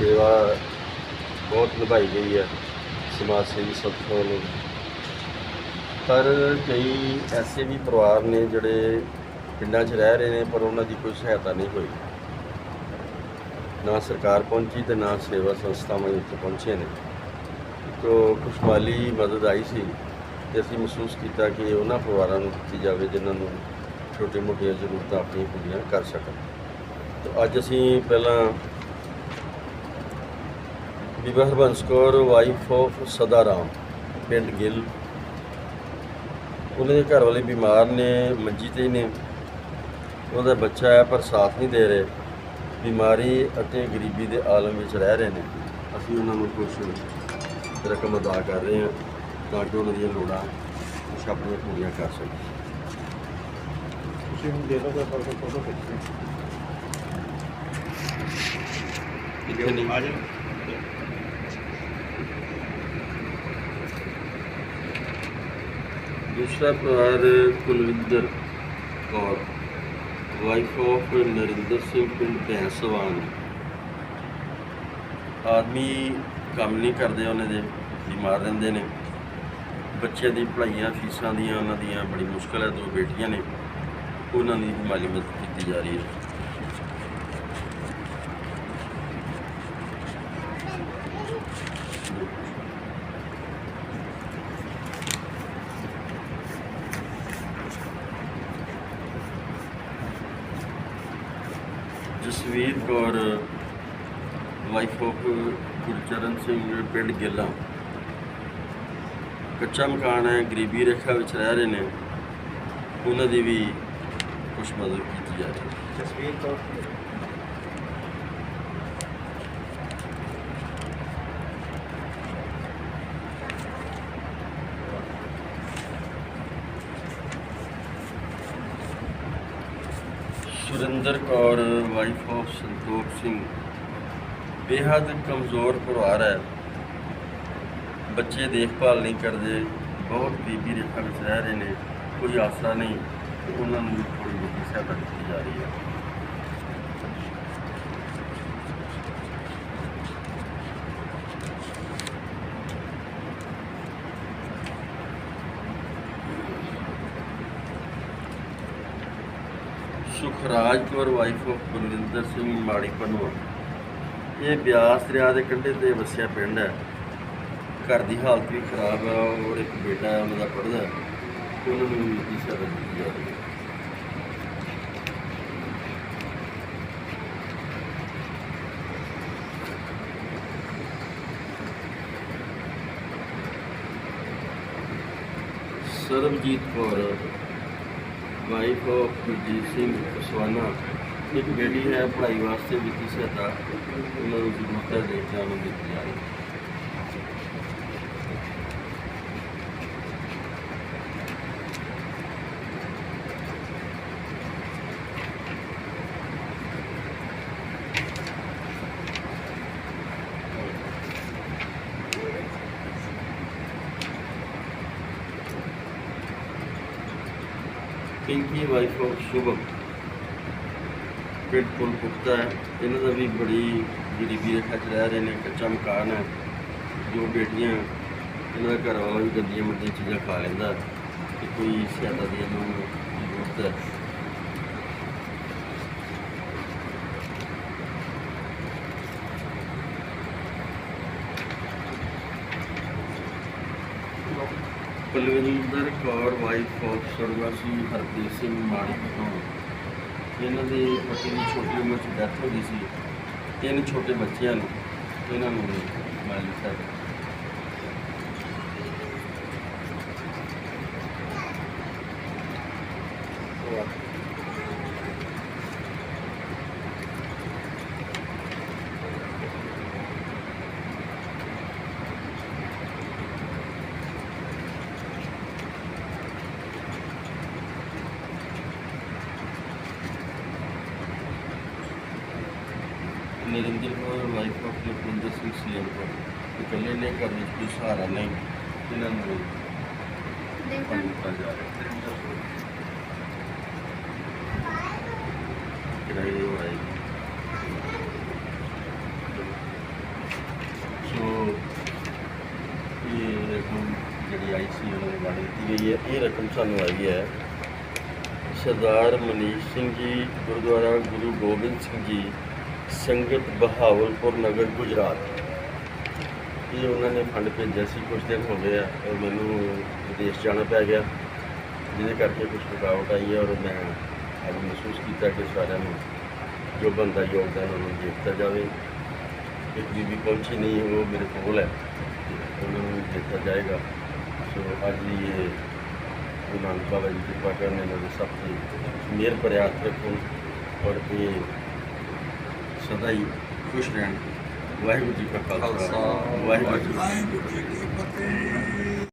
ਸੇਵਾ ਬਹੁਤ ਨਿਭਾਈ ਗਈ ਹੈ, ਸਮਾਜ ਸੇਵੀ ਸੰਸਥਾ ਨੂੰ। ਪਰ ਕਈ ਐਸੇ ਵੀ ਪਰਿਵਾਰ ਨੇ ਜਿਹੜੇ ਪਿੰਡਾਂ 'ਚ ਰਹਿ ਰਹੇ ਨੇ, ਪਰ ਉਹਨਾਂ ਦੀ ਕੋਈ ਸਹਾਇਤਾ ਨਹੀਂ ਹੋਈ। ਨਾ ਸਰਕਾਰ ਪਹੁੰਚੀ ਤੇ ਨਾ ਸੇਵਾ ਸੰਸਥਾਵਾਂ ਉੱਥੇ ਪਹੁੰਚੇ ਨੇ। ਤੋ ਕੁਛ ਮਾਲੀ ਮਦਦ ਆਈ ਸੀ ਤੇ ਅਸੀਂ ਮਹਿਸੂਸ ਕੀਤਾ ਕਿ ਉਹਨਾਂ ਪਰਿਵਾਰਾਂ ਨੂੰ ਦਿੱਤੀ ਜਾਵੇ ਜਿਨ੍ਹਾਂ ਨੂੰ ਛੋਟੇ-ਮੋਟੀਆਂ ਜ਼ਰੂਰਤਾਂ ਆਪਣੀਆਂ ਪੂਰੀਆਂ ਕਰ ਸਕਣ। ਤੋ ਅੱਜ ਅਸੀਂ ਪਹਿਲਾਂ ਬੀਬਾ ਹਰਬੰਸ ਕੌਰ ਵਾਈਫ ਆਫ ਸਦਾਰਾਮ ਪਿੰਡ ਗਿੱਲ। ਉਹਨਾਂ ਦੇ ਘਰ ਵਾਲੇ ਬਿਮਾਰ ਨੇ ਮੰਜੀ ਤੇ ਹੀ ਨੇ। ਉਹਦਾ ਬੱਚਾ ਹੈ ਪਰ ਸਾਥ ਨਹੀਂ ਦੇ ਰਹੇ। ਬਿਮਾਰੀ ਅਤੇ ਗਰੀਬੀ ਦੇ ਆਲਮ ਵਿੱਚ ਰਹਿ ਰਹੇ ਨੇ। ਅਸੀਂ ਉਹਨਾਂ ਨੂੰ ਕੁਝ ਰਕਮ ਅਦਾ ਕਰ ਰਹੇ ਹਾਂ ਤਾਂ ਕਿ ਉਹਨਾਂ ਦੀਆਂ ਲੋੜਾਂ ਕੁਛ ਆਪਣੀਆਂ ਪੂਰੀਆਂ ਕਰ ਸਕਣ। ਤੁਸੀਂ ਹੁਣ ਦੇ ਲਓ ਕੋਈ ਫੋਟੋ ਫੋਟੋ ਖਿੱਚੀ ਕਿਤੇ ਨਹੀਂ ਆ ਜਾ ਦੂਸਰਾ ਪਰਿਵਾਰ ਕੁਲਵਿੰਦਰ ਕੌਰ ਵਾਈਫ ਆਫ ਨਰਿੰਦਰ ਸਿੰਘ ਪਿੰਡ ਭੈਂਸਵਾਨ। ਆਦਮੀ ਕੰਮ ਨਹੀਂ ਕਰਦੇ, ਉਹਨਾਂ ਦੇ ਬਿਮਾਰ ਰਹਿੰਦੇ ਨੇ। ਬੱਚਿਆਂ ਦੀ ਪੜ੍ਹਾਈਆਂ, ਫੀਸਾਂ ਦੀਆਂ, ਉਹਨਾਂ ਦੀਆਂ ਬੜੀ ਮੁਸ਼ਕਲ ਹੈ, ਦੋ ਬੇਟੀਆਂ ਨੇ। ਉਹਨਾਂ ਦੀ ਮਾਲੀ ਮਦਦ ਕੀਤੀ ਜਾ ਰਹੀ ਹੈ। ਜਸਵੀਰ ਕੌਰ ਵਾਈਫ ਆਫ ਗੁਰਚਰਨ ਸਿੰਘ, ਪਿੰਡ ਗਿੱਲਾ। ਕੱਚਾ ਮਕਾਨ ਹੈ, ਗਰੀਬੀ ਰੇਖਾ ਵਿੱਚ ਰਹਿ ਰਹੇ ਨੇ। ਉਹਨਾਂ ਦੀ ਵੀ ਕੁਛ ਮਦਦ ਕੀਤੀ ਜਾ ਰਹੀ ਹੈ। ਤਸਵੀਰ ਤੋਂ ਸੁਰਿੰਦਰ ਕੌਰ ਵਾਈਫ ਆਫ ਸੰਤੋਖ ਸਿੰਘ। ਬੇਹੱਦ ਕਮਜ਼ੋਰ ਪਰਿਵਾਰ ਹੈ। ਬੱਚੇ ਦੇਖਭਾਲ ਨਹੀਂ ਕਰਦੇ। ਬਹੁਤ ਬੀਬੀ ਰੇਖਾ ਵਿੱਚ ਰਹਿ ਰਹੇ ਨੇ। ਕੋਈ ਆਸਰਾ ਨਹੀਂ। ਉਹਨਾਂ ਨੂੰ ਵੀ ਥੋੜ੍ਹੀ ਬਹੁਤੀ ਸਹਾਇਤਾ ਦਿੱਤੀ ਜਾ ਰਹੀ ਹੈ। ਸੁਖਰਾਜ ਕੌਰ ਵਾਈਫ ਆਫ ਬਲਵਿੰਦਰ ਸਿੰਘ ਮਾੜੀ ਪਨਵਾ ਇਹ ਬਿਆਸ ਦਰਿਆ ਦੇ ਕੰਢੇ ਤੇ ਵਸਿਆ ਪਿੰਡ ਹੈ। ਘਰ ਦੀ ਹਾਲਤ ਵੀ ਖਰਾਬ ਹੈ, ਔਰ ਇੱਕ ਬੇਟਾ ਹੈ ਉਹਨਾਂ ਦਾ ਪੜ੍ਹਦਾ ਉਹਨਾਂ ਨੂੰ ਵੀ ਇਸ ਤਰ੍ਹਾਂ ਦਿੱਤੀ ਜਾ ਰਹੀ ਹੈ। Sarabjit Kaur wife of Gurjit Singh Kaswana. ਇੱਕ ਬੇਟੀ ਹੈ, ਪੜ੍ਹਾਈ ਵਾਸਤੇ ਵਿੱਤੀ ਸਹਾਇਤਾ, ਉਹਨਾਂ ਨੂੰ ਜ਼ਰੂਰਤ ਦੇ ਕੇ ਦਿੱਤੀ ਜਾ ਰਹੀ ਹੈ। Pinky wife of Shubham. ਪਿੰਡ ਪੁਲ ਹੈ। ਇਹਨਾਂ ਦਾ ਵੀ ਬੜੀ ਗਰੀਬੀ ਰੇਖਾ 'ਚ ਰਹਿ ਰਹੇ ਨੇ ਕੱਚਾ ਮਕਾਨ ਹੈ। ਜੋ ਬੇਟੀਆਂ ਇਹਨਾਂ ਦਾ ਘਰ ਵਾਲਾ ਵੀ ਗੰਦੀਆਂ ਮੰਦੀਆਂ ਚੀਜ਼ਾਂ ਖਾ ਲੈਂਦਾ ਤੇ ਕੋਈ ਸਹਾਇਤਾ ਦੀ ਇਹਨਾਂ ਨੂੰ ਜ਼ਰੂਰਤ ਹੈ ਪਲਵਿੰਦਰ ਕੌਰ ਵਾਈਫ ਆਫ ਸਰਵਾਸੀ ਹਰਪ੍ਰੀਤ ਸਿੰਘ ਮਾੜੀ ਤੋਂ ਇਹਨਾਂ ਦੇ ਪਤੀ ਦੀ ਛੋਟੀ ਉਮਰ 'ਚ ਡੈਥ ਹੋ ਗਈ ਸੀ। ਤਿੰਨ ਛੋਟੇ ਬੱਚਿਆਂ ਨੂੰ ਇਹਨਾਂ ਨੂੰ ਮਾਲੀ ਸਾਹਿਬ ਨਰਿੰਦਰ ਕੌਰ ਵਾਈਫ ਆਫ ਲਖਵਿੰਦਰ ਸਿੰਘ ਸਲੇਮਪੁਰ ਇਕੱਲੇ ਨੇ ਘਰ ਵਿੱਚ ਕੋਈ ਸਹਾਰਾ ਨਹੀਂ ਇਹਨਾਂ ਨੂੰ ਦਿੱਤਾ ਜਾ ਰਿਹਾ ਹੈ ਕਿਰਾਏ ਹੋਏ ਸੋ ਇਹ ਜਿਹੜੀ ਆਈ ਸੀ ਉਹਨਾਂ ਨੂੰ ਦਿੱਤੀ ਗਈ ਹੈ। ਇਹ ਰਕਮ ਸਾਨੂੰ ਆਈ ਹੈ ਸਰਦਾਰ ਮਨੀਸ਼ ਸਿੰਘ ਜੀ ਗੁਰਦੁਆਰਾ ਗੁਰੂ ਗੋਬਿੰਦ ਸਿੰਘ ਜੀ ਸੰਗਤ ਬਹਾਵਲਪੁਰ ਨਗਰ ਗੁਜਰਾਤ। ਇਹ ਉਹਨਾਂ ਨੇ ਫੰਡ ਭੇਜਿਆ ਸੀ ਕੁਝ ਦਿਨ ਹੋ ਗਏ ਆ, ਔਰ ਮੈਨੂੰ ਵਿਦੇਸ਼ ਜਾਣਾ ਪੈ ਗਿਆ, ਜਿਹਦੇ ਕਰਕੇ ਕੁਝ ਰੁਕਾਵਟ ਆਈ ਹੈ, ਔਰ ਮੈਂ ਅੱਜ ਮਹਿਸੂਸ ਕੀਤਾ ਕਿ ਸਾਰਿਆਂ ਨੂੰ ਜੋ ਬੰਦਾ ਯੋਗਦਾਨ ਉਹਨਾਂ ਨੂੰ ਦੇ ਦਿੱਤਾ ਜਾਵੇ। ਇੱਕ ਬੀਬੀ ਪਹੁੰਚੀ ਨਹੀਂ, ਉਹ ਮੇਰੇ ਕੋਲ ਹੈ, ਉਹਨਾਂ ਨੂੰ ਵੀ ਦਿੱਤਾ ਜਾਏਗਾ। ਸੋ ਅੱਜ ਦੀ ਇਹ ਗੁਰੂ ਨਾਨਕ ਬਾਬਾ ਜੀ ਦੀ ਕਿਰਪਾ ਕਰਨ ਇਹਨਾਂ ਦੇ ਸਭ ਤੇ ਮਿਹਰ ਪ੍ਰਿਆਤ ਰੱਖੋ, ਔਰ ਇਹ ਸਦਾ ਹੀ ਖੁਸ਼ ਰਹਿਣ। ਵਾਹਿਗੁਰੂ ਜੀ ਕਾ ਖਾਲਸਾ। ਵਾਹਿਗੁਰੂ ਜੀ ਕੀ ਫਤਿਹ।